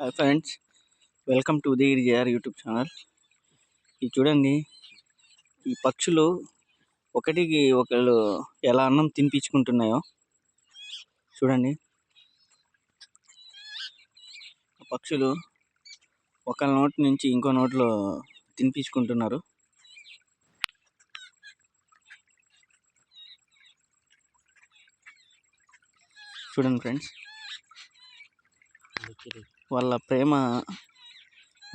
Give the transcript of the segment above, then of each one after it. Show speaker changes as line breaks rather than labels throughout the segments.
Hi friends welcome to the JR YouTube channel. ఇది చూడండి ఈ పక్షులు ఒకటికి ఒకళ్ళు ఎలా అన్నం తినిపించుకుంటున్నాయో. చూడండి. పక్షులు ఒక నోటి నుంచి ఇంకో నోట్లో తినిపించుకుంటున్నారు. చూడండి ఫ్రెండ్స్. వాళ్ళ ప్రేమ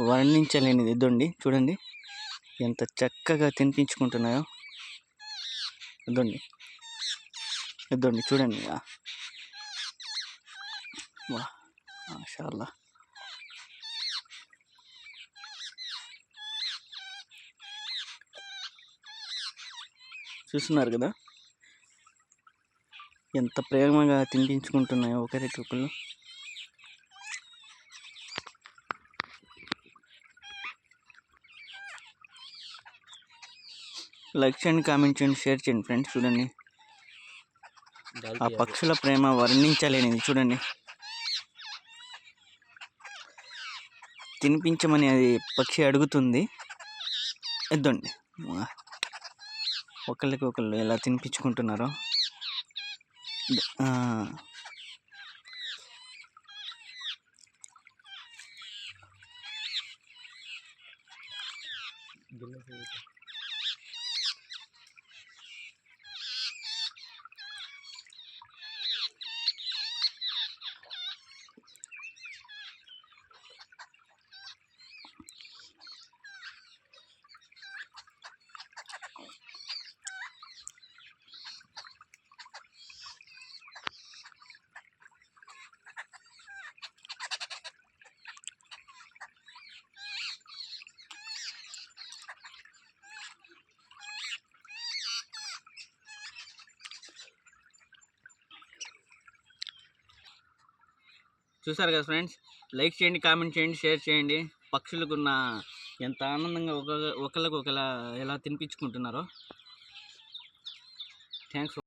వర్ణించలేనిది. ఇద్దండి చూడండి. ఎంత చక్కగా తినిపించుకుంటున్నాయో. ఇదండి. ఇద్దండి చూడండి. వా. మాషాల్లా. చూస్తున్నారు కదా. ఎంత ప్రేమగా తినిపించుకుంటున్నాయో ఒకరికొకరు లైక్ చేయండి కామెంట్ చేయండి షేర్ చేయండి ఫ్రెండ్స్ చూడండి. ఆ పక్షుల ప్రేమ వర్ణించలేనిది చూడండి. తినిపించమని అది పక్షి అడుగుతుంది. ఎద్దండి. ఒకళ్ళకి ఒకళ్ళు ఎలా తినిపించుకుంటున్నారో. చూసారు కదా ఫ్రెండ్స్? లైక్ చేయండి కామెంట్ చేయండి షేర్ చేయండి. పక్షులకు ఉన్న ఎంత ఆనందంగా ఒక ఒకళ్ళకు ఒకలా ఎలా తినిపించుకుంటున్నారో. థ్యాంక్స్.